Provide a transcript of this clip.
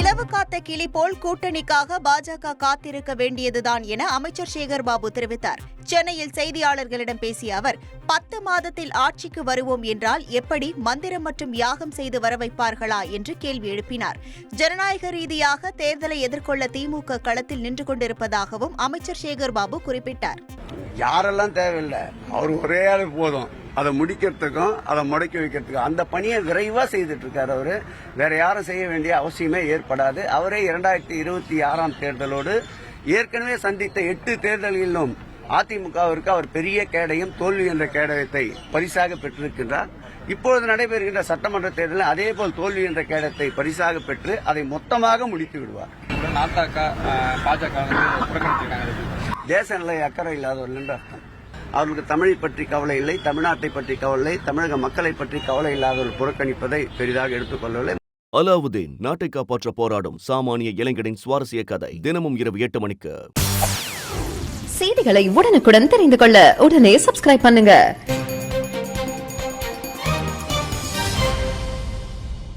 இளவு காத்த கிளி போல் கூட்டணிக்காக பாஜக காத்திருக்க வேண்டியதுதான் என அமைச்சர் சேகர் பாபு தெரிவித்தார். சென்னையில் செய்தியாளர்களிடம் பேசிய அவர் பத்து மாதத்தில் ஆட்சிக்கு வருவோம் என்றால் எப்படி மந்திரம் மற்றும் யாகம் செய்து வர வைப்பார்களா என்று கேள்வி எழுப்பினார். ஜனநாயக ரீதியாக தேர்தலை எதிர்கொள்ள திமுக களத்தில் நின்று கொண்டிருப்பதாகவும் அமைச்சர் சேகர் பாபு குறிப்பிட்டார். யாரெல்லாம் தேவையில்லை. அவர் ஒரே ஆள் போதும். அதை முடிக்கிறதுக்கும் அதை முடக்கி வைக்கிறதுக்கும். அந்த பணியை விரைவா செய்துட்டு இருக்காரு அவரு. வேற யாரும் செய்ய வேண்டிய அவசியமே ஏற்படாது. அவரே இரண்டாயிரத்தி இருபத்தி ஆறாம் தேர்தலோடு ஏற்கனவே சந்தித்த எட்டு தேர்தல்களிலும் அதிமுகவிற்கு அவர் பெரிய கேடையும் தோல்வி என்ற கேடயத்தை பரிசாக பெற்றிருக்கின்றார். இப்பொழுது நடைபெறுகின்ற சட்டமன்ற தேர்தலில் அதேபோல் தோல்வி என்ற கேடத்தை பரிசாக பெற்று அதை மொத்தமாக முடித்து விடுவார். உடன் பாஜக தேச நிலை அக்கறை இல்லாதவர்கள் என்று அர்த்தம். அவர்களுக்கு தமிழை பற்றி கவலை இல்லை தமிழ்நாட்டை பற்றி கவலை இல்லை தமிழக மக்களை பற்றி கவலை இல்லாதவர்கள் புறக்கணிப்பதை பெரிதாக எடுத்துக்கொள்ளவில்லை. அலாவுதீன் நாட்டை காப்பாற்ற போராடும் சாமானிய இளைஞனின் சுவாரஸ்ய கதை தினமும் இரவு எட்டு மணிக்கு. செய்திகளை உடனுக்குடன் தெரிந்து கொள்ள உடனே சப்ஸ்கிரைப் பண்ணுங்க.